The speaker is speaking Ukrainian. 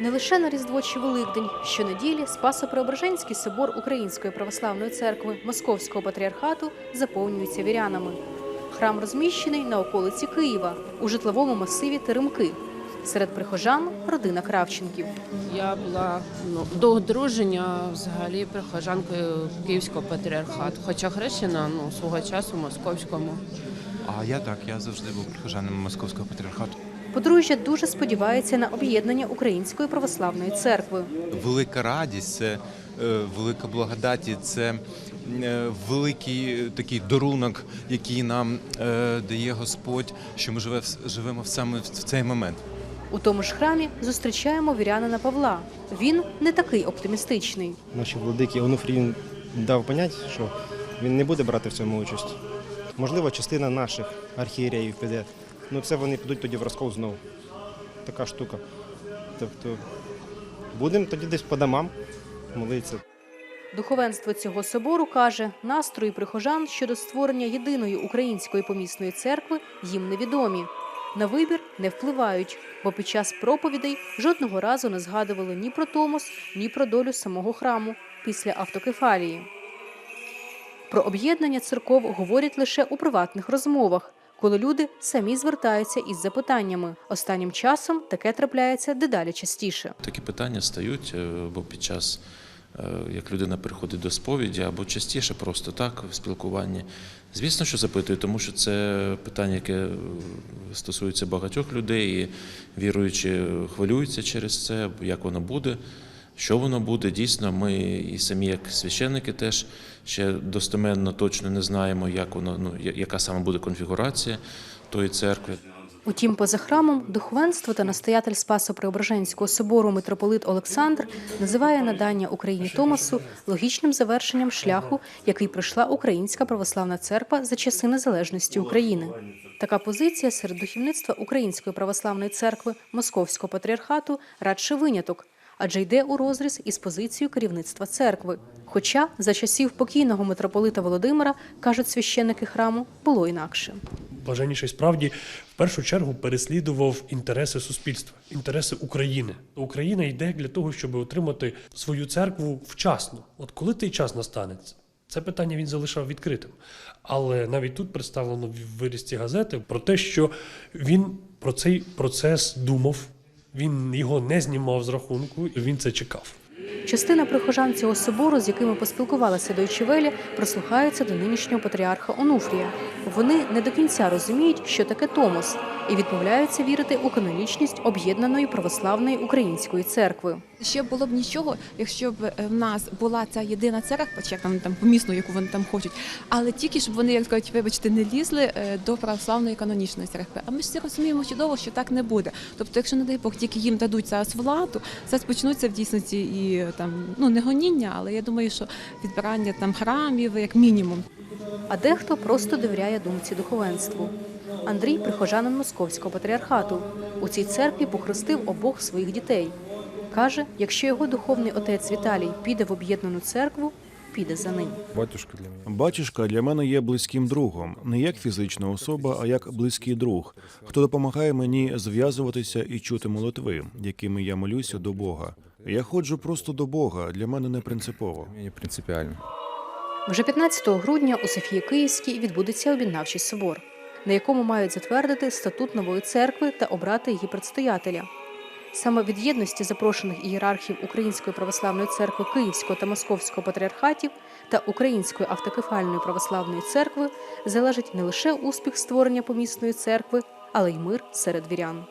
Не лише на Різдво чи Великдень, щонеділі Спасо-Преображенський собор Української православної церкви Московського патріархату заповнюється вірянами. Храм розміщений на околиці Києва у житловому масиві Теремки. Серед прихожан родина Кравченків. Я була ну, до одруження взагалі прихожанкою Київського патріархату, хоча хрещена ну, свого часу московському. А я так, я завжди був прихожанем московського патріархату. Подружжя дуже сподівається на об'єднання Української православної церкви. Велика радість, це е, велика благодаті, це е, великий е, такий дарунок, який нам дає Господь, що ми живе, живемо саме в цей момент. У тому ж храмі зустрічаємо вірянина Павла. Він не такий оптимістичний. наші владики Онуфрій дав понять, що він не буде брати в цьому участь. Можливо, частина наших архієреїв піде. Ну це вони підуть тоді в розкол знову. Така штука. Тобто будемо тоді десь по домам молитися. Духовенство цього собору каже, настрої прихожан щодо створення єдиної української помісної церкви їм невідомі. На вибір не впливають, бо під час проповідей жодного разу не згадували ні про Томос, ні про долю самого храму після автокефалії. Про об'єднання церков говорять лише у приватних розмовах, коли люди самі звертаються із запитаннями. Останнім часом таке трапляється дедалі частіше. Такі питання стають е, або під час, е, як людина приходить до сповіді, або частіше просто так в спілкуванні. Звісно, що запитую, тому що це питання, яке е, стосується багатьох людей, і віруючі хвилюються через це, як воно буде. Що воно буде, дійсно, ми і самі, як священники, теж ще достеменно точно не знаємо, як воно, ну, яка саме буде конфігурація тої церкви. Утім, поза храмом духовенство та настоятель Спасо-Преображенського собору митрополит Олександр називає надання Україні Томасу логічним завершенням шляху, який пройшла Українська православна церква за часи незалежності України. Така позиція серед духовництва Української православної церкви Московського патріархату радше виняток, адже йде у розріз із позицією керівництва церкви. Хоча за часів покійного митрополита Володимира, кажуть священники храму, було інакше. Блаженніший справді в першу чергу переслідував інтереси суспільства, інтереси України. Україна йде для того, щоб отримати свою церкву вчасно. От коли той час настане, це питання він залишав відкритим. Але навіть тут представлено в вирісті газети про те, що він про цей процес думав, він його не знімав з рахунку, він це чекав. Частина прихожан цього собору, з якими поспілкувалася Дойчевелі, прислухаються до нинішнього патріарха Онуфрія. Вони не до кінця розуміють, що таке Томос, і відмовляються вірити у канонічність об'єднаної православної української церкви. Ще було б нічого, якщо б е, в нас була ця єдина церква, чи як там там помісну, яку вони там хочуть, але тільки щоб вони, як кажуть, вибачте, не лізли е, до православної канонічної церкви. А ми ж всі розуміємо чудово, що так не буде. Тобто, якщо не дай Бог, тільки їм дадуть зараз владу, зараз почнуться в дійсності і е, там ну не гоніння, але я думаю, що відбирання там храмів як мінімум. А дехто просто довіряє думці духовенству. Андрій прихожанин московського патріархату. У цій церкві похрестив обох своїх дітей. Каже, якщо його духовний отець Віталій піде в об'єднану церкву, піде за ним. Батюшка для мене. Батюшка для мене є близьким другом, не як фізична особа, а як близький друг, хто допомагає мені зв'язуватися і чути молитви, якими я молюся до Бога. Я ходжу просто до Бога. Для мене не принципово. Мені принципіально. Вже 15 грудня у Софії Київській відбудеться об'єднавчий собор, на якому мають затвердити статут нової церкви та обрати її предстоятеля. Саме від єдності запрошених ієрархів Української православної церкви Київського та Московського патріархатів та Української автокефальної православної церкви залежить не лише успіх створення помісної церкви, але й мир серед вірян.